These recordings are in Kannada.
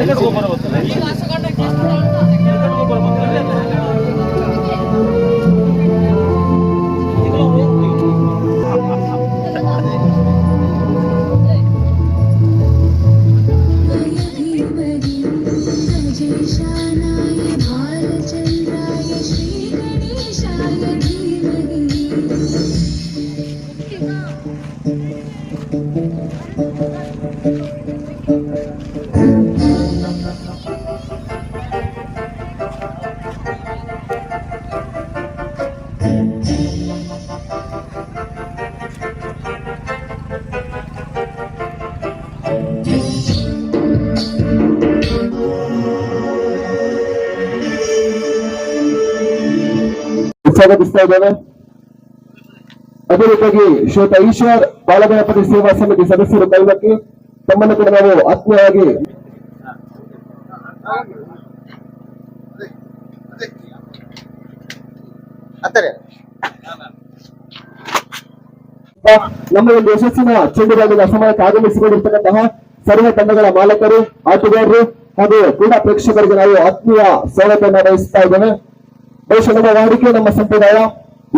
नमो धीमहि ಸ್ವಾಗತಿಸ್ತಾ ಅದೇ ರೀತಿಯಾಗಿ ಶ್ವೇತ ಈಶ್ವರ್ ಬಾಲಗಣಪತಿ ಸೇವಾ ಸಮಿತಿ ಸದಸ್ಯರು ಕೈಲಕ್ಕೆ ತಮ್ಮನ್ನು ಕೂಡ ನಾವು ಆತ್ಮೀಯವಾಗಿ ನಮ್ಮ ಒಂದು ಯಶಸ್ಸಿನ ಚೆಂಡುಗಾಗಿ ಅಸಮಾನಕ್ಕೆ ಆಗಮಿಸಿಕೊಂಡಿರ್ತಕ್ಕಂತಹ ಸರ್ವ ತಂಡಗಳ ಮಾಲಕರು, ಆಟಗಾರರು ಹಾಗೂ ಕ್ರೀಡಾ ಪ್ರೇಕ್ಷಕರಿಗೆ ನಾವು ಆತ್ಮೀಯ ಸ್ವಾಗತವನ್ನು ವಹಿಸ್ತಾ ಇದ್ದೇವೆ. ಬಹುಶಃ ನಮ್ಮ ವಾಡಿಕೆ ನಮ್ಮ ಸಂಪ್ರದಾಯ.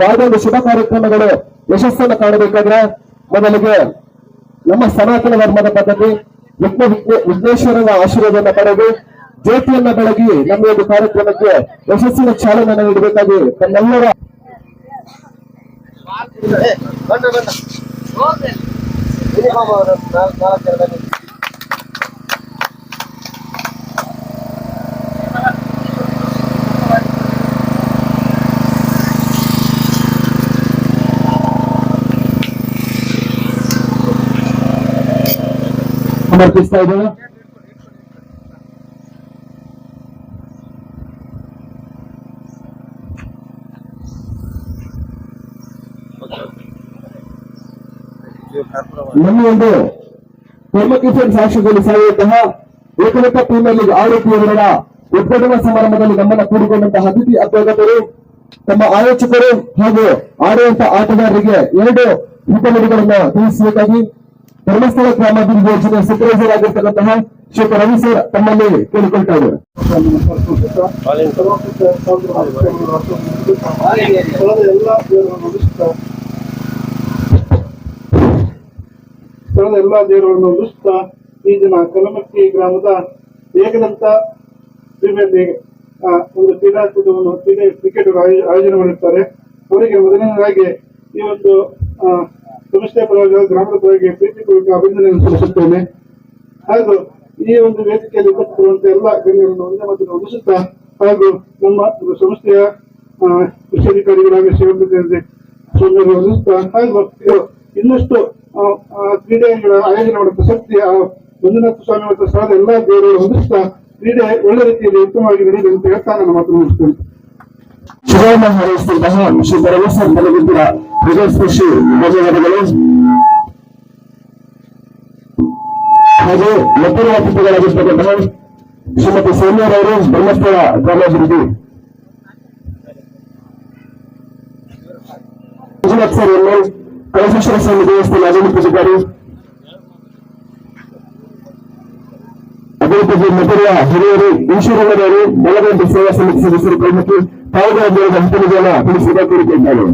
ಯಾವುದೇ ಒಂದು ಶುಭ ಕಾರ್ಯಕ್ರಮಗಳು ಯಶಸ್ಸನ್ನು ಕಾಣಬೇಕಾದ್ರೆ ಮೊದಲಿಗೆ ನಮ್ಮ ಸನಾತನ ಧರ್ಮದ ಪದ್ಧತಿ ವಿಘ್ನೆ- ವಿಘ್ನೇಶ್ವರನ ಆಶೀರ್ವಾದವನ್ನು ಪಡೆದು ಜ್ಯೋತಿಯನ್ನ ಬೆಳಗಿ ನಮ್ಮ ಒಂದು ಕಾರ್ಯಕ್ರಮಕ್ಕೆ ಯಶಸ್ಸಿನ ಚಾಲನೆ ನೀಡಬೇಕಾಗಿ ತಮ್ಮೆಲ್ಲರ ಬಂದ ಬಂದ ಮಿನಿಮಮ್ ನಾಲ್ಕು ನಾಲ್ಕು ಜನ ಬನ್ನಿ ಸಮರ್ಪಿಸ್ತಾ ಇದ್ದೇವೆ. ನಮ್ಮ ಒಂದು ಸಾಕ್ಷಿಗಳು ಸಾಯುವಂತಹ ಏಕಲಕ ಪ್ರೀಮಿಯರ್ ಲೀಗ್ ಆರೋಪಿಯವರ ಉದ್ಘಾಟನಾ ಸಮಾರಂಭದಲ್ಲಿ ನಮ್ಮನ್ನ ಕೂಡಿಕೊಂಡಂತಹ ಅತಿಥಿ ಅಭ್ಯರ್ಥಿಗಳು ತಮ್ಮ ಆಯೋಜಕರು ಹಾಗೂ ಆಡುವಂತ ಆಟಗಾರರಿಗೆ ಎರಡು ಹಿತನುಡಿಗಳನ್ನ ತಿಳಿಸಬೇಕಾಗಿ ಧರ್ಮಸ್ಥಳ ಗ್ರಾಮಾಭಿವೃದ್ಧಿ ಯೋಜನೆ ಸೂಪರ್ವೈಸರ್ ಆಗಿರ್ತಕ್ಕಂತಹ ಶ್ರೀ ರವಿ ಸರ್ ತಮ್ಮಲ್ಲಿ ಕೇಳಿಕೊಳ್ತಾ ಇದ್ದಾರೆ. ಸ್ಥಳದ ಎಲ್ಲಾ ದೇವರನ್ನು ದುಷ್ಟ ಈ ದಿನ ಕಲಮಕ್ಕಿ ಗ್ರಾಮದ ಏಕದಂತ ಪ್ರೀಮಿಯರ್ ಒಂದು ಕ್ರೀಡಾಕೂಟವನ್ನು ಕ್ರೀಡೆ ಕ್ರಿಕೆಟ್ ಆಯೋ- ಆಯೋಜನೆ ಮಾಡಿರ್ತಾರೆ. ಅವರಿಗೆ ಮೊದಲನೇದಾಗಿ ಈ ಒಂದು ಸಂಸ್ಥೆ ಪರವಾಗಿ ಗ್ರಾಮದ ಪರವಾಗಿ ಪ್ರೀತಿಪೂರ್ವಕ ಅಭಿನಂದನೆಯನ್ನು ಸಲ್ಲಿಸುತ್ತೇನೆ. ಹಾಗೂ ಈ ಒಂದು ವೇದಿಕೆಯಲ್ಲಿ ಉಪಸ್ಥಿತಿರುವಂತಹ ಎಲ್ಲ ಗಣ್ಯರನ್ನು ಒಂದೇ ಮತ್ತು ವಂದಿಸುತ್ತಾ ಹಾಗೂ ನಮ್ಮ ಸಂಸ್ಥೆಯ ಕೃಷಿ ಅಧಿಕಾರಿಗಳಾಗಿ ಸೇವೆ ಹಾಗೂ ಇನ್ನಷ್ಟು ಕ್ರೀಡೆಗಳ ಆಯೋಜನೆ ಮಾಡುವ ಪ್ರಸಕ್ತಿ ಆ ಮಂಜುನಾಥ ಸ್ವಾಮಿ ಮತ್ತು ಸ್ಥಳದ ಎಲ್ಲಾ ದೇವರುಗಳು ಹೊಂದಿಸ್ತಾ ಕ್ರೀಡೆ ಒಳ್ಳೆ ರೀತಿಯಲ್ಲಿ ಉತ್ತಮವಾಗಿ ನಡೆಯಲಿ ಅಂತ ಹೇಳ್ತಾ ನನ್ನ ಮಾತು ಮುಗಿಸ್ತೇನೆ ಶುಭವನ್ನು ಹಾರೈಸಿದಂತಹ ಶ್ರೀ ಸರ್ ಬಲಗುದ್ದಿರ ಹೃದಯಸ್ಪರ್ಶಿ ಧನ್ಯವಾದಗಳು ಹಾಗೂ ಮತ್ತೊಂದು ಅತಿಥಿಗಳಾಗಿರ್ತಕ್ಕಂತಹ ಶ್ರೀಮತಿ ಸೌಮ್ಯರವರು ಬ್ರಹ್ಮಸ್ಥಳ ಕಳಸೇಶ್ವರ ಸ್ವಾಮಿ ದೇವಸ್ಥಾನ ಆಗಮಿಸಿದ್ದಾರೆ ಅದೇ ರೀತಿ ಮಧುರೆಯ ಹಿರಿಯರು ಈಶ್ವರನವರು ಬೆಳಗಾವಿ ಸೇವಾ ಸಮಿತಿ ಸದಸ್ಯರು ಕೈಮುಖಿ ಪಾಲ್ಗೊಳ್ಳುವ ಹಂತನಿಗೆಲ್ಲ ತಿಳಿಸಿದ ಕೋರಿಕೊಂಡಿದ್ದಾರೆ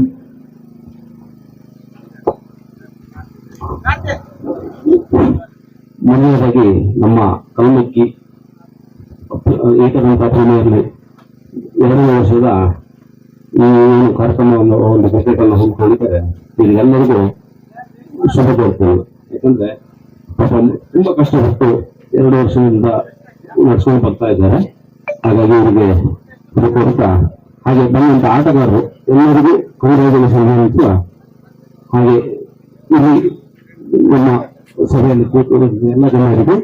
ಮೊದಲನೇದಾಗಿ ನಮ್ಮ ಕಲ್ಮಕ್ಕಿ ಏಕದಂತ ಲೀಗ್ ಎರಡನೇ ವರ್ಷದ ಈ ಏನು ಕಾರ್ಯಕ್ರಮವನ್ನು ಒಂದು ಅನ್ನು ಹಮ್ಮಿಕೊಂಡಿದ್ದಾರೆ ಎಲ್ಲರಿಗೂ ಶುಭ ಕೋರ್ತೇನೆ ಯಾಕಂದ್ರೆ ತುಂಬಾ ಕಷ್ಟಪಟ್ಟು ಎರಡು ವರ್ಷದಿಂದ ನಡ್ಸ್ಕೊಂಡು ಬರ್ತಾ ಇದ್ದಾರೆ. ಹಾಗಾಗಿ ಅವರಿಗೆ ಇದು ಕೊಡ್ತಾ ಹಾಗೆ ಬಂದಂತ ಆಟಗಾರರು ಎಲ್ಲರಿಗೂ ಕಂಗ್ರಾಚುಲೇಷನ್ ಹೇಳುತ್ತಾ ಹಾಗೆ ಇಲ್ಲಿ ನಮ್ಮ ಸಭೆಯಲ್ಲಿ ಎಲ್ಲ ಜನರಿಗೆ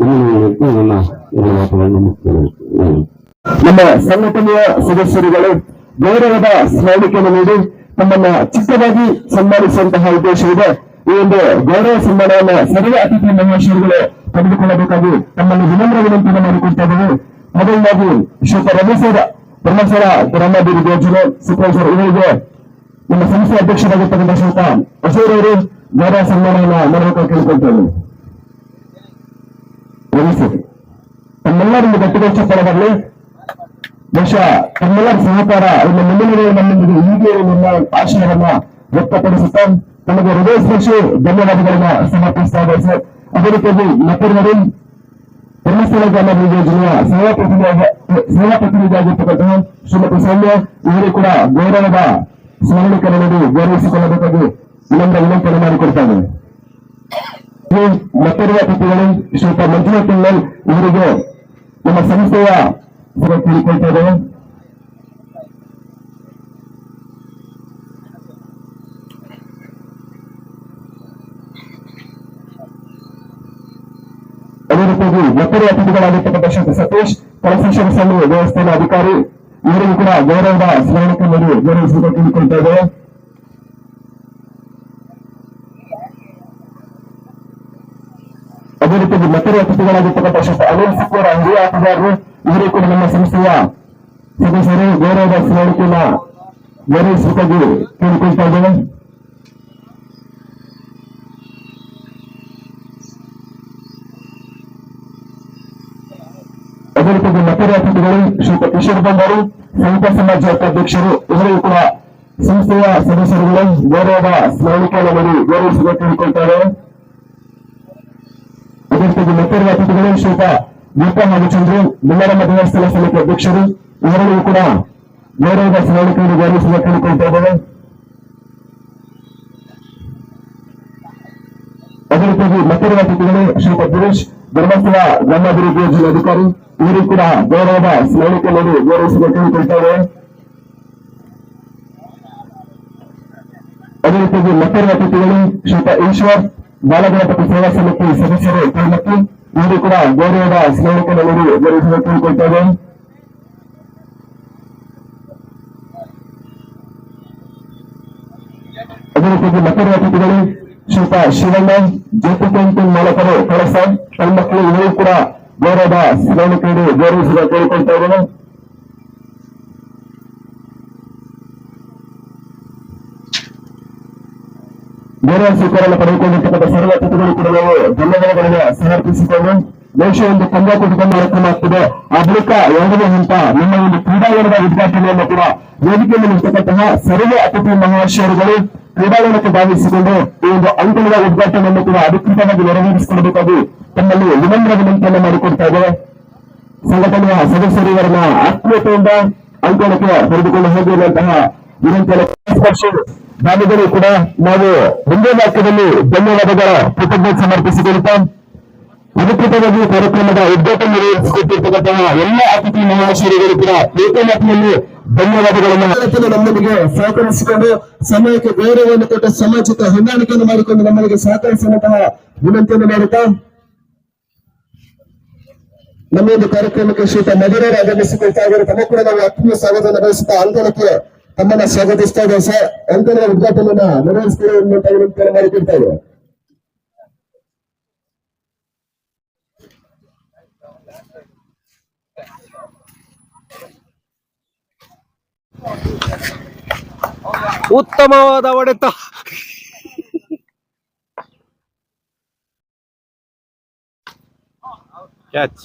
ನನ್ನ ಎಲ್ಲ ಮಾತುಗಳನ್ನು ನಮ್ಮ ಸಂಘಟನೆಯ ಸದಸ್ಯರುಗಳು ಗೌರವದ ಸ್ಮರಣಿಕೆಯನ್ನು ನೀಡಿ ತಮ್ಮನ್ನ ಚಿಕ್ಕದಾಗಿ ಸನ್ಮಾನಿಸುವಂತಹ ಉದ್ದೇಶವಿದೆ. ಈ ಒಂದು ಗೌರವ ಸನ್ಮಾನವನ್ನು ಸರ್ವ ಅತಿಥಿ ಮಹಾಶಯರುಗಳು ಪಡೆದುಕೊಳ್ಳಬೇಕಾಗಿ ತಮ್ಮನ್ನು ವಿನಮ್ರ ವಿನಂತಿಯನ್ನು ಮಾಡಿಕೊಡ್ತಾ ಇದ್ದೇವೆ. ಮೊದಲನಾಗಿ ಶ್ರೀಯುತ ರಮೇಶ್ವರ ಬ್ರಹ್ಮೇಶ್ವರ ಗ್ರಾಮಾಭಿವೃದ್ಧಿ ಯೋಜನೆ ಸೂಪರ್ವೈಸರ್ ಇವರಿಗೆ ನಮ್ಮ ಸಂಸ್ಥೆ ಅಧ್ಯಕ್ಷರಾಗಿರ್ತಕ್ಕಂಥ ಶ್ರೀಯುತ ಅಶೋರ್ ಅವರು ಗೌರವ ಸನ್ಮಾನವನ್ನು ಮಾಡಬೇಕಾಗಿ ಕೇಳಿಕೊಳ್ತೇವೆ. ರಮೇಶ್ವರ್ ತಮ್ಮೆಲ್ಲರಿಂದ ಗಟ್ಟಿಗೆ ಚಪ್ಪಳವಾಗಲಿ ಬಹುಶಃ ತಮ್ಮೆಲ್ಲರ ಸಹಕಾರ ಇನ್ನು ಮುಂದಿನ ನಮ್ಮೊಂದಿಗೆ ಹೀಗೆ ನಿಮ್ಮ ಆಶಯವನ್ನ ವ್ಯಕ್ತಪಡಿಸುತ್ತಾ ತಮಗೆ ಹೃದಯ ಸ್ಪರ್ಶಿ ಧನ್ಯವಾದಗಳನ್ನ ಸಮರ್ಪಿಸ್ತಾ ಇದ್ದಾರೆ ಸರ್. ಅದೇ ರೀತಿಯಾಗಿ ಮತ್ತೊಬ್ಬರು ಧರ್ಮಸ್ಥಳ ಗ್ರಾಮಾಭಿವೃದ್ಧಿ ಯೋಜನೆಯ ಸೇವಾ ಸೇವಾ ಶ್ರೀಮತಿ ಸೌಮ್ಯ, ಇವರು ಕೂಡ ಗೌರವದ ಸ್ಮರಣೀಕರಣದಲ್ಲಿ ಗೌರವಿಸಿಕೊಳ್ಳಬೇಕಾಗಿ ವಿನಮ್ರ ವಿನಂತಿಯನ್ನು ಮಾಡಿಕೊಡ್ತಾ ಇದ್ದೇನೆ ಈ ಪ್ರತಿಗಳು ಶ್ರೀಯುತ ಮಂಜುನಾಥ್ ಇವರಿಗೆ ನಮ್ಮ ಸಂಸ್ಥೆಯ ತಿಳ್ಕೊಳ್ತಾ ಇದ್ದೇವೆ. ಅದೇ ರೀತಿಯಾಗಿ ಮತ್ತೊಬ್ಬ ಅತಿಥಿಗಳಾಗಿರ್ತಕ್ಕಂಥ ಶ್ರೀ ಸತೀಶ್ ಕಳಸೇಶ್ವರ ಸ್ವಾಮಿ ದೇವಸ್ಥಾನ ಅಧಿಕಾರಿ ಇವರಿಗೂ ಕೂಡ ಗೌರವದ ಸ್ಮರಣಕ್ಕೆ ನೀಡಿ ಗೌರವಿಸಬೇಕು ತಿಳ್ಕೊಳ್ತಾ ಇದ್ದೇವೆ ಅದೇ ರೀತಿಯಾಗಿ ಮತ್ತೊಬ್ಬ ಅತಿಥಿಗಳಾಗಿರ್ತಕ್ಕಂಥ ಶ್ರೀ ಅನಿಲ್ ಸಿಕ್ಕೂರ ಹಿರಿಯ ಆಟಗಾರರು ಇವರು ಕೂಡ ನಮ್ಮ ಸಂಸ್ಥೆಯ ಸದಸ್ಯರು ಗೌರವದ ಸ್ಮರಣೆಯನ್ನ ಗೌರವಿಸಬೇಕಾಗಿ ಕೇಳಿಕೊಳ್ತಾ ಇದ್ದೇವೆ ಮತ್ತೊಬ್ಬ ಶ್ರೀ ಕಿಶೋರ್ ಬಂಡಾರು ಸಂತ ಸಮಾಜ ಅಧ್ಯಕ್ಷರು ಇವರಿಗೂ ಕೂಡ ಸಂಸ್ಥೆಯ ಸದಸ್ಯರುಗಳು, ಗೌರವದ ಸ್ಮರಣಿಕೆಯಲ್ಲಿ ಮಾಡಿ ಗೌರವಿಸಬೇಕು ಕೇಳಿಕೊಳ್ತಾರೆ. ಅದೇ ರೀತಿಯಾಗಿ ಮತ್ತೊಬ್ಬ ಅತಿಥಿಗಳು ಶ್ರೀಯುತ ದೀಪಾ ನಾಗಚಂದ್ರು ಬಿಲ್ಲರಮ್ಮ ದೇವಸ್ಥಾನ ಸಮಿತಿ ಅಧ್ಯಕ್ಷರು ಇವರಿಗೂ ಕೂಡ ಗೌರವದ ಸ್ಮರಣಿಕೆಯನ್ನು ಕೇಳಿಕೊಳ್ತಾ ಇದ್ದೇವೆ ಅದೇ ರೀತಿಯಾಗಿ ಮತ್ತಿರುವ ಅತಿಥಿಗಳು ಶ್ರೀಯುತ ಗಿರೀಶ್ ಧರ್ಮಸ್ಥಳ ಗ್ರಾಮಾಭಿವೃದ್ಧಿ ಯೋಜನೆ ಅಧಿಕಾರಿ ಇವರು ಕೂಡ ಗೌರವದ ಸ್ಮರಣಿಕೆ ನೋಡಿ ಗೌರವಿಸಬೇಕು ಕೇಳಿಕೊಳ್ತಾರೆ ಅದೇ ರೀತಿಯಾಗಿ ಮತ್ತೊಬ್ಬ ಅತಿಥಿಗಳು ಶ್ರೀತ ಈಶ್ವರ್, ಬಾಲಗಣಪತಿ ಸೇವಾ ಸಮಿತಿ ಸದಸ್ಯರು ಕೈಮತ್ತು ಇವರು ಕೂಡ ಗೌರವದ ಸ್ಮರಣಿಕೆ ನೋಡಿ ಗೌರವಿಸಬೇಕು ಕೇಳಿಕೊಳ್ತಾರೆ ಅದೇ ರೀತಿಯಾಗಿ ಮತ್ತೊಬ್ಬ ಅತಿಥಿಗಳು ಶ್ರೀತ ಶಿವಣ್ಣ, ಜ್ಯೋತಿ ಪೇಂಟಿಂಗ್ ಮಾಲಕರು, ಕಳಸ ಕೈಮಕ್ಕಳು ಇವರು ಕೂಡ ಗೌರವದ ಸ್ಮರಣಿಕೆ ಗೌರವಿಸಿದ ಕೇಳಿಕೊಳ್ತಾ ಇದ್ದೇನೆ ಗೌರವ ಸ್ವೀಕಾರ ಪಡೆದುಕೊಂಡಿರ್ತಕ್ಕಂಥ ಸರ್ವ ಅತಿಥಿಗಳು ಕೂಡ ನಾವು ಧನ್ಯವಾದಗಳಿಗೆ ಸಮರ್ಪಿಸಿಕೊಂಡು ದೇಶ ಒಂದು ತಂಬಾಕು ಕುಟುಂಬ ಆಗ್ತದೆ. ಆ ಬಳಿಕ ಎರಡನೇ ಹಂತ ನಮ್ಮ ಒಂದು ಕ್ರೀಡಾಂಗಣದ ಉದ್ಘಾಟನೆಯನ್ನು ಕೂಡ ವೇದಿಕೆಯಲ್ಲಿ ನಿಂತಕ್ಕಂತಹ ಸರ್ವ ಅತಿಥಿ ಮಹಾಶಯರುಗಳು ಕ್ರೀಡಾಂಗಣಕ್ಕೆ ಭಾಗವಹಿಸಿಕೊಂಡು ಈ ಒಂದು ಅಂಕಣದ ಉದ್ಘಾಟನೆಯನ್ನು ಕೂಡ ಅಧಿಕೃತವಾಗಿ ನೆರವೇರಿಸಿಕೊಳ್ಳಬೇಕಾಗಿ ತಮ್ಮಲ್ಲಿ ವಿನಮ್ರ ವಿನಂತಿಯನ್ನು ಮಾಡಿಕೊಡ್ತಾ ಇದ್ದೇವೆ. ಸಂಘಟನೆಯ ಸದಸ್ಯರು ಇವರನ್ನ ಆತ್ಮೀಯತೆಯಿಂದ ಅಂಕೋಣಕ್ಕೆ ತೆಗೆದುಕೊಂಡು ಹೋಗಿರುವಂತಹ ವಿನಂತಿಯನ್ನು ದಾನಿಗಳು ಕೂಡ ನಾವು ಒಂದೇ ವಾಕ್ಯದಲ್ಲಿ ಧನ್ಯವಾದಗಳ ಕೃತಜ್ಞತೆ ಸಮರ್ಪಿಸಿಕೊಳ್ಳುತ್ತಾ, ಅಧಿಕೃತವಾಗಿ ಕಾರ್ಯಕ್ರಮದ ಉದ್ಘಾಟನೆ ನೆರವೇರಿಸಿಕೊಟ್ಟಿರ್ತಕ್ಕಂತಹ ಎಲ್ಲ ಅತಿಥಿ ಮಹಾಶಯರಿಗಳು ಕೂಡ ಏಕಮಾತಿನಲ್ಲಿ ಧನ್ಯವಾದಗಳನ್ನು. ನಮ್ಮೊಂದಿಗೆ ಸಹಕರಿಸಿಕೊಂಡು ಸಮಯಕ್ಕೆ ಗೌರವವನ್ನು ಕೊಟ್ಟ ಸಮಾಜಿಕ ಹೊಂದಾಣಿಕೆಯನ್ನು ಮಾಡಿಕೊಂಡು ನಮ್ಮೊಂದಿಗೆ ಸಹಕರಿಸುವಂತಹ ವಿನಂತಿಯನ್ನು ಮಾಡುತ್ತಾ ನಮ್ಮ ಒಂದು ಕಾರ್ಯಕ್ರಮಕ್ಕೆ ಶ್ರೀತ ಮಧುರರು ಆಗಮಿಸಿಕೊಳ್ತಾ ಇದ್ದಾರೆ ತಮ್ಮ ಕೂಡ ನಾವು ಆತ್ಮೀಯ ಸ್ವಾಗತವನ್ನು ಬಯಸುತ್ತಾ ಅಂಕಣಕ್ಕೆ ತಮ್ಮನ್ನ ಸ್ವಾಗತಿಸ್ತಾ ಇದ್ದೇವೆ. ಸರ್ ಅಂಕಣದ ಉದ್ಘಾಟನೆಯನ್ನ ನೆರವೇರಿಸಿಕೊಳ್ಳುವಂತ ಮಾಡಿಕೊಡ್ತಾ ಇದ್ದೇವೆ. ಉತ್ತಮವಾದ ಒಡೆತ ಕ್ಯಾಚ್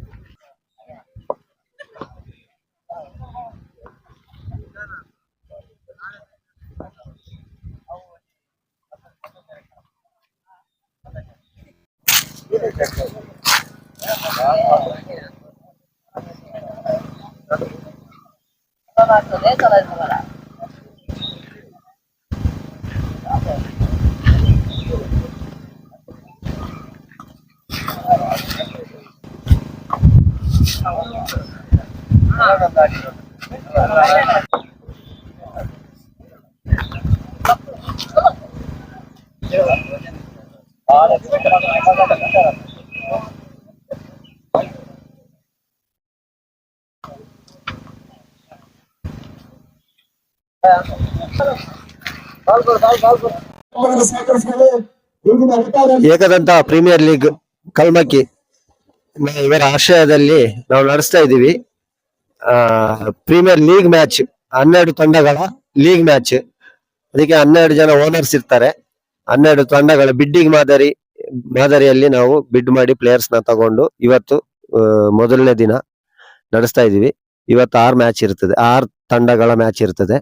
ಮಾಡ್ತದೆ de ಬರ Thank you. Ekadanta premier league Kalmakki. ಇವರ ಆಶ್ರಯದಲ್ಲಿ ನಾವು ನಡೆಸ್ತಾ ಇದ್ದೀವಿ. ಪ್ರೀಮಿಯರ್ ಲೀಗ್ ಮ್ಯಾಚ್ ಹನ್ನೆರಡು ತಂಡಗಳ ಲೀಗ್ ಮ್ಯಾಚ್ ಅದಕ್ಕೆ ಹನ್ನೆರಡು ಜನ ಓನರ್ಸ್ ಇರ್ತಾರೆ. ಹನ್ನೆರಡು ತಂಡಗಳ ಬಿಡ್ಡಿಂಗ್ ಮಾದರಿ, ಮಾದರಿಯಲ್ಲಿ ನಾವು ಬಿಡ್ ಮಾಡಿ ಪ್ಲೇಯರ್ಸ್ನ ತಗೊಂಡು ಇವತ್ತು ಮೊದಲನೇ ದಿನ ನಡೆಸ್ತಾ ಇದೀವಿ ಇವತ್ತು ಆರು ಮ್ಯಾಚ್ ಇರ್ತದೆ, ಆರು ತಂಡಗಳ ಮ್ಯಾಚ್ ಇರ್ತದೆ.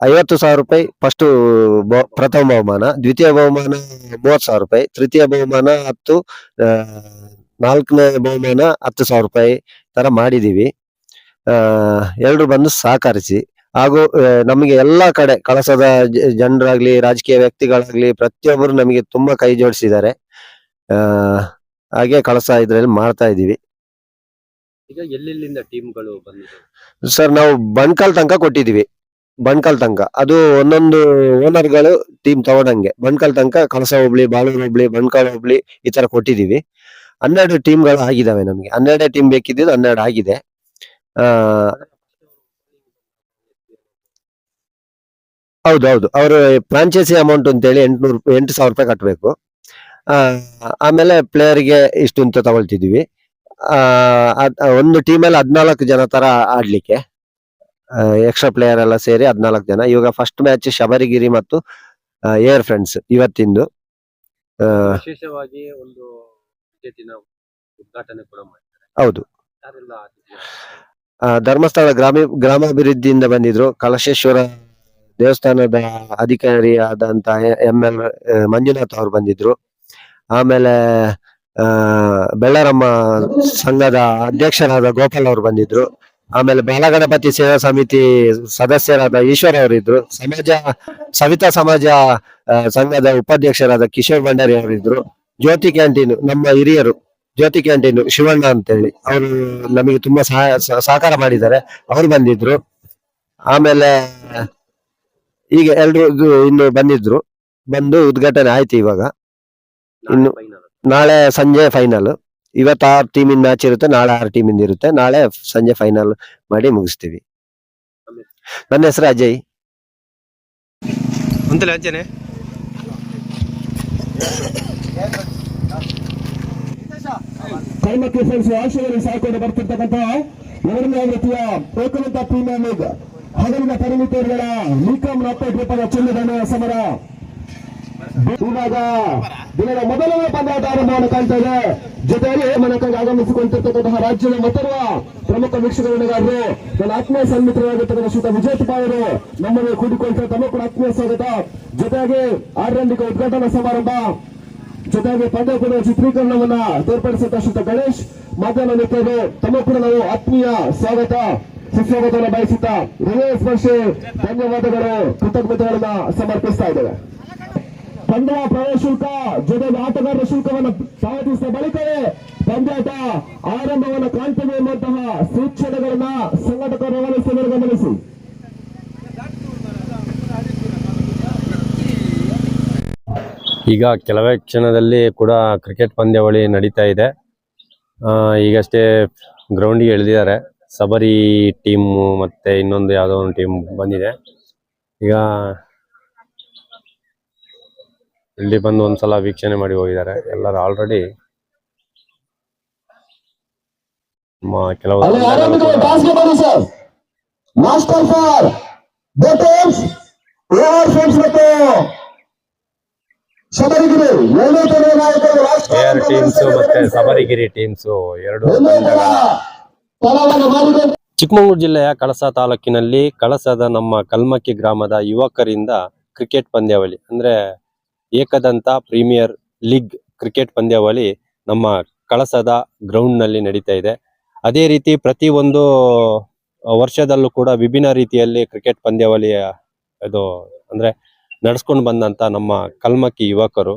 ಐವತ್ತು ಸಾವಿರ ರೂಪಾಯಿ ಫಸ್ಟ್ ಪ್ರಥಮ ಬಹುಮಾನ ದ್ವಿತೀಯ ಬಹುಮಾನ ಮೂವತ್ತು ಸಾವಿರ ರೂಪಾಯಿ ತೃತೀಯ ಬಹುಮಾನ ಹತ್ತು ನಾಲ್ಕನೇ ಬಹುಮಾನ ಹತ್ತು ಸಾವಿರ ರೂಪಾಯಿ ತರ ಮಾಡಿದೀವಿ. ಆ ಎಲ್ರು ಬಂದು ಸಹಕರಿಸಿ ಹಾಗೂ ನಮಗೆ ಎಲ್ಲಾ ಕಡೆ ಕಳಸದ ಜನರಾಗ್ಲಿ ರಾಜಕೀಯ ವ್ಯಕ್ತಿಗಳಾಗ್ಲಿ ಪ್ರತಿಯೊಬ್ಬರು ನಮಗೆ ತುಂಬಾ ಕೈ ಜೋಡಿಸಿದ್ದಾರೆ. ಹಾಗೆ ಕಳಸ ಇದ್ರಲ್ಲಿ ಮಾಡ್ತಾ ಇದೀವಿ ಈಗ ಎಲ್ಲೆಲ್ಲಿಂದ ಟೀಮ್ಗಳು ಬಂದಿದೆ? ಸರ್ ನಾವು ಬಣ್ಕಲ್ ತನಕ ಕೊಟ್ಟಿದೀವಿ ಬಣ್ಕಲ್ ತನಕ ಅದು ಒಂದೊಂದು ಓನರ್ಗಳು ಟೀಮ್ ತಗೊಂಡಂಗೆ. ಬಣ್ಕಲ್ ತನಕ ಕಳಸ ಹೋಬ್ಳಿ, ಬಾಳೂರು ಹೋಬ್ಳಿ ಬಣ್ಕಲ್ ಹೋಬ್ಳಿ ಈ ತರ ಕೊಟ್ಟಿದೀವಿ. ಹನ್ನೆರಡು ಟೀಮ್ಗಳು ಆಗಿದಾವೆ ನಮ್ಗೆ. ಹನ್ನೆರಡೇ ಟೀಮ್ ಬೇಕಿದ್ದು ಹನ್ನೆರಡು ಆಗಿದೆ. ಆ, ಹೌದು ಹೌದು. ಅವರು ಫ್ರಾಂಚೈಸಿ ಅಮೌಂಟ್ ಅಂತೇಳಿ ರೂಪಾಯಿ ಎಂಟು ಸಾವಿರ ರೂಪಾಯಿ ಕಟ್ಟಬೇಕು ಆಮೇಲೆ ಪ್ಲೇಯರ್ಗೆ ಇಷ್ಟು ಅಂತ ತಗೊಳ್ತಿದ್ವಿ ಒಂದು ಟೀಮಲ್ಲಿ ಹದಿನಾಲ್ಕು ಜನ ತರ ಆಡ್ಲಿಕ್ಕೆ. ಎಕ್ಸ್ಟ್ರಾ ಪ್ಲೇಯರ್ ಎಲ್ಲ ಸೇರಿ ಹದ್ನಾಲ್ಕು ಜನ. ಇವಾಗ ಫಸ್ಟ್ ಮ್ಯಾಚ್ ಶಬರಿಗಿರಿ ಮತ್ತು ಏರ್ ಫ್ರೆಂಡ್ಸ್ ಇವತ್ತಿಂದು. ಆ, ವಿಶೇಷವಾಗಿ ಒಂದು ಉದ್ಘಾಟನೆ ಕೂಡ ಹೌದು. ಧರ್ಮಸ್ಥಳ ಗ್ರಾಮೀಣ ಗ್ರಾಮಾಭಿವೃದ್ಧಿಯಿಂದ ಬಂದಿದ್ರು. ಕಲಶೇಶ್ವರ ದೇವಸ್ಥಾನದ ಅಧಿಕಾರಿ ಆದಂತ ಎಂ ಎಲ್ ಮಂಜುನಾಥ್ ಅವರು ಬಂದಿದ್ರು. ಆಮೇಲೆ ಆ ಬೆಳ್ಳರಮ್ಮ ಸಂಘದ ಅಧ್ಯಕ್ಷರಾದ ಗೋಪಾಲ್ ಅವರು ಬಂದಿದ್ರು. ಆಮೇಲೆ ಬಾಲಗಣಪತಿ ಸೇವಾ ಸಮಿತಿ ಸದಸ್ಯರಾದ ಈಶ್ವರ್ ಅವರಿದ್ರು ಸಮಾಜ ಸವಿತಾ ಸಮಾಜ ಸಂಘದ ಉಪಾಧ್ಯಕ್ಷರಾದ ಕಿಶೋರ್ ಭಂಡಾರಿ ಅವರಿದ್ರು ಜ್ಯೋತಿ ಕ್ಯಾಂಟೀನ್ ನಮ್ಮ ಹಿರಿಯರು ಜ್ಯೋತಿ ಕ್ಯಾಂಟೀನ್ ಶಿವಣ್ಣ ಅಂತೇಳಿ ಅವರು ನಮಗೆ ತುಂಬಾ ಸಹಾಯ ಸಹಕಾರ ಮಾಡಿದ್ದಾರೆ ಅವರು ಬಂದಿದ್ರು. ಆಮೇಲೆ ಈಗ ಎಲ್ರು ಇದು ಇನ್ನು ಬಂದಿದ್ರು ಬಂದು ಉದ್ಘಾಟನೆ ಆಯ್ತು ಇವಾಗ. ಇನ್ನು ನಾಳೆ ಸಂಜೆ ಫೈನಲ್ ಇವತ್ತು ಆರು ಟೀಮಿನ ಮ್ಯಾಚ್ ಇರುತ್ತೆ ನಾಳೆ ಆರು ಟೀಮಿಂದ ಇರುತ್ತೆ. ನಾಳೆ ಸಂಜೆ ಫೈನಲ್ ಮಾಡಿ ಮುಗಿಸ್ತೀವಿ. ನನ್ನ ಹೆಸರು ಅಜಯ್. ಒಂತಲೇ ಅಂಚನೆ ಕೈಮಕ್ಕಿ ಫ್ರೆಂಡ್ಸ್ ಆಶ್ರಯದಲ್ಲಿ ಸಾಕೊಂಡು ಬರ್ತಿರ್ತಕ್ಕಂಥ ಎರಡನೇ ಆವೃತ್ತಿಯ ಏಕನಂತ ಪ್ರೀಮಿಯರ್ ಲೀಗ್. ಹಗಲಿನ ಪರಿಣಿತರುಗಳ ನಿಕಂ ನಾಪೇಟ್ ರೂಪದ ಚಿನ್ನದ ಸಮರ. ಇವಾಗ ದಿನದ ಮೊದಲನೇ ಪಂದ್ಯದ ಆರಂಭವನ್ನು ಕಾಣ್ತಾ ಇದೆ. ಜೊತೆಯಲ್ಲಿ ಮನಕ್ಕಾಗಿ ಆಗಮಿಸಿಕೊಂಡಿರ್ತಕ್ಕಂತಹ ರಾಜ್ಯದ ಮತರುವ ಪ್ರಮುಖ ವೀಕ್ಷಕರುಗಳಿಗಾರರು ನನ್ನ ಆತ್ಮೀಯ ಸನ್ಮಿತ್ರರಾಗಿರ್ತಕ್ಕಂಥ ಶ್ರೀತ ವಿಜಯ್ ತುಪಾಯಿ ಅವರು ನಮ್ಮನ್ನು ಕೂಡಿಕೊಳ್ತಾರೆ ತಮ್ಮ ಕೂಡ ಆತ್ಮೀಯ ಸ್ವಾಗತ. ಜೊತೆಗೆ ಆರಂಭಿಕ ಉದ್ಘಾಟನಾ ಸಮಾರಂಭ ಜೊತೆಗೆ ಪಂದ್ಯ ಕೂಡ ಚಿತ್ರೀಕರಣವನ್ನ ತೋರ್ಪಡಿಸಿದ ಶ್ರೀತ ಗಣೇಶ್ ಮಾಧ್ಯಮ ಮಿತ್ರರು, ತಮ್ಮ ಕೂಡ ನಾವು ಆತ್ಮೀಯ ಸ್ವಾಗತ, ಸುಸ್ವಾಗತವನ್ನು ಬಯಸುತ್ತಾ ಹೃದಯ ಸ್ಪರ್ಶಿ ಧನ್ಯವಾದಗಳು, ಕೃತಜ್ಞತೆಗಳನ್ನ ಸಮರ್ಪಿಸ್ತಾ ಇದ್ದೇವೆ. ಪಂದ್ಯ ಪ್ರವೇಶ ಶುಲ್ಕ, ಜೊತೆಗೆ ಆಟಗಾರರ ಶುಲ್ಕವನ್ನು ಪಾವತಿಸಿದ ಬಳಿಕವೇ ಪಂದ್ಯಾಟ ಆರಂಭವನ್ನು ಕಾಣ್ತೇವೆ ಎಂಬಂತಹ ಸೂಚನೆಗಳನ್ನ ಸಂಘಟಕ ರವಾನಿಸಿದರು, ಗಮನಿಸಿ. ಈಗ ಕೆಲವೇ ಕ್ಷಣದಲ್ಲಿ ಕೂಡ ಕ್ರಿಕೆಟ್ ಪಂದ್ಯಾವಳಿ ನಡೀತಾ ಇದೆ. ಈಗಷ್ಟೇ ಗ್ರೌಂಡಿಗೆ ಇಳಿದಿದ್ದಾರೆ ಸಬರಿ ಟೀಮು ಮತ್ತೆ ಇನ್ನೊಂದು ಯಾವುದೋ ಒಂದು ಟೀಮ್ ಬಂದಿದೆ. ಈಗ ಇಲ್ಲಿ ಬಂದು ಒಂದ್ಸಲ ವೀಕ್ಷಣೆ ಮಾಡಿ ಹೋಗಿದ್ದಾರೆ. ಎಲ್ಲರೂ ಆಲ್ರೆಡಿ ಕೆಲವು ಟೀಮ್ಸ್ ಮತ್ತು ಏರ್ ಟೀಮ್ಸ್ ಸಬರಿಗಿರಿ ಟೀಮ್ಸ್ ಎರಡು ಚಿಕ್ಕಮಗಳೂರು ಜಿಲ್ಲೆಯ ಕಳಸ ತಾಲೂಕಿನಲ್ಲಿ ಕಳಸದ ನಮ್ಮ ಕಲ್ಮಕ್ಕಿ ಗ್ರಾಮದ ಯುವಕರಿಂದ ಕ್ರಿಕೆಟ್ ಪಂದ್ಯಾವಳಿ. ಅಂದ್ರೆ ಏಕದಂತ ಪ್ರೀಮಿಯರ್ ಲೀಗ್ ಕ್ರಿಕೆಟ್ ಪಂದ್ಯಾವಳಿ ನಮ್ಮ ಕಳಸದ ಗ್ರೌಂಡ್ನಲ್ಲಿ ನಡೀತಾ ಇದೆ. ಅದೇ ರೀತಿ ಪ್ರತಿ ಒಂದು ವರ್ಷದಲ್ಲೂ ಕೂಡ ವಿಭಿನ್ನ ರೀತಿಯಲ್ಲಿ ಕ್ರಿಕೆಟ್ ಪಂದ್ಯಾವಳಿಯ ಇದು ಅಂದ್ರೆ ನಡ್ಸ್ಕೊಂಡು ಬಂದಂತ ನಮ್ಮ ಕಲ್ಮಕ್ಕಿ ಯುವಕರು.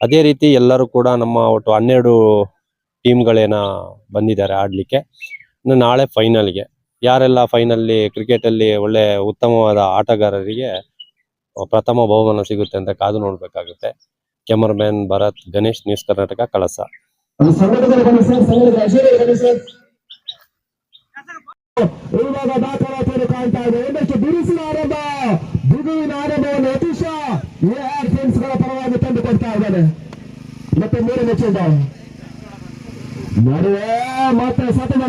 ಅದೇ ರೀತಿ ಎಲ್ಲರೂ ಕೂಡ ನಮ್ಮ ಒಟ್ಟು ಹನ್ನೆರಡು ಟೀಮ್ಗಳೇನ ಬಂದಿದ್ದಾರೆ ಆಡ್ಲಿಕ್ಕೆ. ಇನ್ನು ನಾಳೆ ಫೈನಲ್ಗೆ ಯಾರೆಲ್ಲ ಫೈನಲ್ಲಿ ಕ್ರಿಕೆಟಲ್ಲಿ ಒಳ್ಳೆ ಉತ್ತಮವಾದ ಆಟಗಾರರಿಗೆ ಪ್ರಥಮ ಬಹುಮಾನ ಸಿಗುತ್ತೆ ಅಂತ ಕಾದು ನೋಡ್ಬೇಕಾಗುತ್ತೆ. Cameraman Bharath, Ganesh, news Karnataka, Kalasa. ಗಳ ಪರವಾಗಿ ಇದ್ದಾನೆ. ಮತ್ತೆ ಮೂರು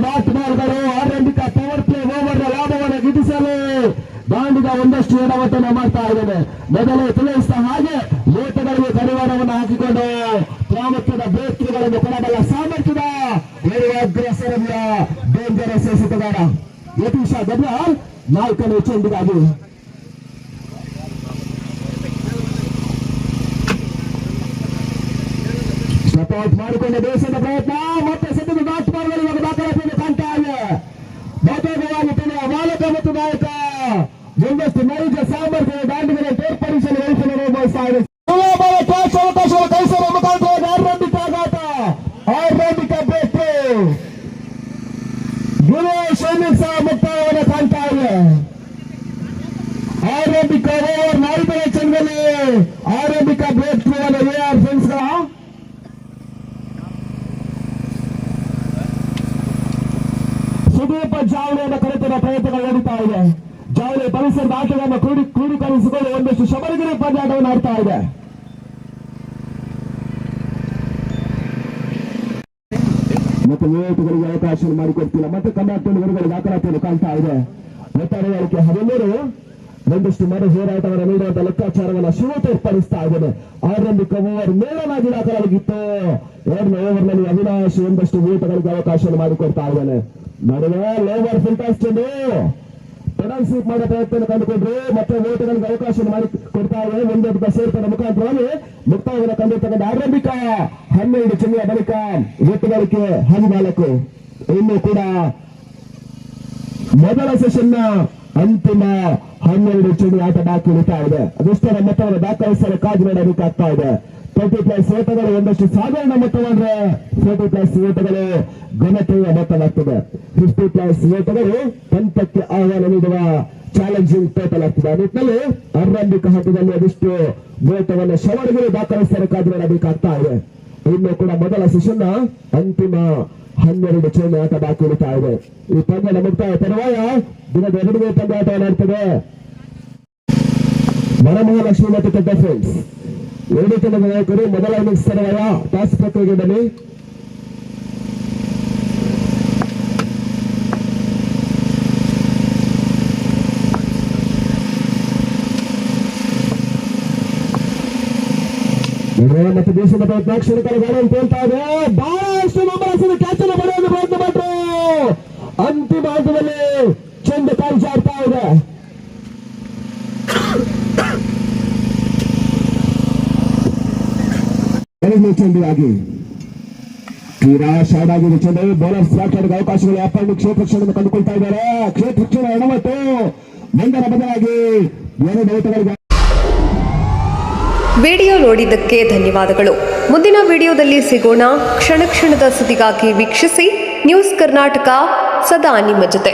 ಡಾಟ್ ಬಾಲ್ಗಳು ಆರಂಭಿಕ ಪವರ್ ಪ್ಲೇ ಓವರ್ ಲಾಭವನ್ನು ಗಿಟ್ಟಿಸಲು ದಾಂಡಿಗ ಒಂದಷ್ಟು ಎಡವಟ್ಟನ್ನು ಮಾಡ್ತಾ ಇದ್ದೇನೆ. ಮೊದಲೇ ತಿಳಿಸಿದ ಹಾಗೆ ಲೇಖಗಳಿಗೆ ಕಡಿವಾಣವನ್ನು ಹಾಕಿಕೊಂಡು ಪ್ರಾಮುಖ್ಯದ ಬ್ರೇಕ್ಗಳನ್ನು ಕೊಡಬಲ್ಲ ಸಾಮರ್ಥ್ಯದ ಏಳುವ ಅಗ್ರಸರವಿಯ ಡೇಂಜರಸ್ ಎಸೆತಗಾರ ಯತೀಶ ಗಬ್ರ ನಾಲ್ಕನೇ ಚೆಂಡಿಗಾಗಿ ಸಪೋರ್ಟ್ ಮಾಡಿಕೊಂಡ ದೇಶದ ಪ್ರಯತ್ನ, ಮತ್ತೆ ಸದ್ಯದ ಡಾಟ್ ಇವಾಗ ದಾಖಲಾತಿಯನ್ನು ಕಾಣ್ತಾ ಇದೆ. ತನ್ನ ಮಾಲಕ ಮತ್ತು ನಾಯಕ ಒಂದಷ್ಟು ನೈಜ ಸಾಮರ್ಥ್ಯ ದಾಂಡಿಗೆ ತೋರ್ಪಡಿಸಲು ವಹಿಸಲು ಬಯಸ್ತಾ ಇದೆ ಸುಲಭದ ಕ್ಯಾಚ್ ಅವಕಾಶಗಳ ಕೈಸರ ಮುಖಾಂತರ ಆರಂಭಿಕ ಆಘಾತ ಆರಂಭಿಕ ಬ್ರೇಕ್ ಗುರು ಸೈನಿಕ್ ಸಹ ಮುಕ್ತಾಯವನ್ನು ಕಾಣ್ತಾ ಇದೆ ಆರಂಭಿಕ ಓವರ್ ನಾಲ್ಕನೇ ಚೆಂಡಲ್ಲಿ ಆರಂಭಿಕ ಬ್ರೇಕ್ ಥ್ರೂ ಎ ಆರ್ ಫ್ರೆಂಡ್ಸ್ಗಳ ಸುದೀಪ ಜಾವಳಿಯನ್ನು ಕರೆತರುವ ಪ್ರಯತ್ನಗಳು ನಡೀತಾ ಇದೆ ಜಾವಳಿ ಪರಿಸರದ ಆಟಗಳನ್ನು ಕೂಡಿ ಕೂಡಿಕರಿಸಿಕೊಂಡು ಒಂದಷ್ಟು ಶಬರಿಗಿರಿ ಪಂದ್ಯಾಟವನ್ನು ಆಡ್ತಾ ಇದೆ. ಮತ್ತೆ ವಿವೇಕಗಳಿಗೆ ಅವಕಾಶ ಮಾಡಿಕೊಡ್ತಿಲ್ಲ ಮತ್ತೆ ಕರ್ನಾಟಕ ಹೊರಗಡೆ ದಾಖಲಾತಿಯನ್ನು ಕಾಣ್ತಾ ಇದೆ. ಒಟ್ಟಾರೆಯಾಳಿಕೆ ಹದಿಮೂರು ಒಂದಷ್ಟು ಮರು ಹೋರಾಟವನ್ನು ನೀಡುವಂತ ಲೆಕ್ಕಾಚಾರವನ್ನು ಶಿವ ತೋರ್ಪಡಿಸ್ತಾ ಇದ್ದೇನೆ ಆರಂಭಿಕ ಓವರ್ ಮೇಲನಾಗಿ ದಾಖಲಾಗಿತ್ತು. ಎರಡನೇ ಓವರ್ನಲ್ಲಿ ಅವಿನಾಶ್ ಒಂದಷ್ಟು ಓಟಗಳಿಗೆ ಅವಕಾಶವನ್ನು ಮಾಡಿಕೊಡ್ತಾ ಇದ್ದಾನೆ. ನಡುವೆ ಲೋವರ್ ಫಿಲ್ಟರ್ಸ್ ಪೆಡಲ್ ಸ್ವೀಪ್ ಪ್ರಯತ್ನ ಕಂಡುಕೊಂಡ್ರು ಮತ್ತೆ ಓಟಗಳಿಗೆ ಅವಕಾಶ ಮಾಡಿ ಕೊಡ್ತಾ ಇದೆ ಒಂದೊಂದು ಸೇರ್ಪಡೆ ಮುಖಾಂತರವಾಗಿ ಮುಕ್ತಾಯವನ್ನು ಕಂಡಿರ್ತಕ್ಕಂಥ ಆರಂಭಿಕ ಹನ್ನೆರಡು ಚಿನ್ನೆಯ ಬಳಿಕ ಒಟ್ಟುಗಾರಿಕೆ ಹದಿನಾಲ್ಕು. ಇನ್ನು ಕೂಡ ಮೊದಲ ಸೆಷನ್ ಅಂತಿಮ ಹನ್ನೆರಡು ಚಿನ್ನಿ ಆಟ ಬಾಕಿ ಉಳಿತಾ ಇದೆ ಅದೆಷ್ಟರ ಮೊತ್ತವನ್ನು ದಾಖಲಿಸಲು ಕಾದು ನೋಡಬೇಕಾಗ್ತಾ ಇದೆ. ಫೋರ್ಟಿ ಪ್ಲಸ್ ಓಟಗಳು ಒಂದಷ್ಟು ಸಾಧಾರಣ ಮೊತ್ತವಾದ್ರೆ ಫೋರ್ಟಿ ಪ್ಲಸ್ ಓಟಗಳು ಘನತೆಯ ಮೊತ್ತವಾಗ್ತದೆ ಫಿಫ್ಟಿ ಪ್ಲಸ್ ಓಟಗಳು ಪಂಥಕ್ಕೆ ಆಹ್ವಾನ ನೀಡುವ ಚಾಲೆಂಜಿಂಗ್ ಟೋಟಲ್ ಆಗ್ತದೆ. ಆ ನಿಟ್ಟಿನಲ್ಲಿ ಆರಂಭಿಕ ಹಂತದಲ್ಲಿ ಅದೆಷ್ಟು ಓಟವನ್ನು ಶವರಗಳು ದಾಖಲಿಸಲು ಕಾದು ಇದೆ. ಇನ್ನು ಕೂಡ ಮೊದಲ ಸೆಷನ್ ಅಂತಿಮ ಹನ್ನೆರಡು ಚೇನ ಆಟ ಬಾಕಿ ಉಳಿತಾ ಇದೆ. ಈ ಪಂದ್ಯದ ಮುಕ್ತಾಯ ತರುವಾಯ ದಿನದ ಎರಡನೇ ಪಂದ್ಯಾಟವನ್ನು ಆಡ್ತದೆ ವರಮಹಾಲಕ್ಷ್ಮಿ ಮತ್ತು ಕೆಟ್ಟ ಫ್ರೆಂಡ್ಸ್ ಎರಡು ತಂಡದ ನಾಯಕರು ಮೊದಲ ಇನ್ನಿಂಗ್ಸ್ ತರುವಾಯ ಟಾಸ್ ಪ್ರಕ್ರಿಯೆಯಲ್ಲಿ ಇವರು ಮತ್ತು ದೇಶದ ಪ್ರೇಕ್ಷಕರ ಗಾಳಿಯನ್ನು ತೇಲ್ತಾ ಇದೆ ಬಹಳಷ್ಟು ನಂಬರಸಿದ ಕ್ಯಾಚ್ ಅನ್ನು ಪಡೆಯಲು ಪ್ರಯತ್ನ ಪಟ್ಟರು ಅಂತಿಮ ಹಂತದಲ್ಲಿ ಚೆಂಡು ಕಾಲು ಜಾಡ್ತಾ ಇದೆ ಎರಡನೇ ಆಗಿ ತೀರಾ ಶಾರ್ಟ್ ಆಗಿದೆ ಚೆಂಡು ಬೌಲರ್ ಸ್ಲಾಟ್ ಅವಕಾಶಗಳು ಅಪ್ಪಣ್ಣು ಕ್ಷೇತ್ರ ಕ್ಷಣವನ್ನು ಕಂಡುಕೊಳ್ತಾ ಇದ್ದಾರೆ. ಕ್ಷೇತ್ರ ಕ್ಷಣ ಎಣವತ್ತು ಮುಂದರ ಬದಲಾಗಿ ಎರಡು ಓಟಗಳಿಗೆ ವಿಡಿಯೋ ನೋಡಿದ್ದಕ್ಕೆ ಧನ್ಯವಾದಗಳು. ಮುಂದಿನ ವಿಡಿಯೋದಲ್ಲಿ ಸಿಗೋಣ. ಕ್ಷಣ ಕ್ಷಣದ ಸುದ್ದಿಗಾಗಿ ವೀಕ್ಷಿಸಿ. ನ್ಯೂಸ್ ಕರ್ನಾಟಕ, ಸದಾ ನಿಮ್ಮ ಜೊತೆ.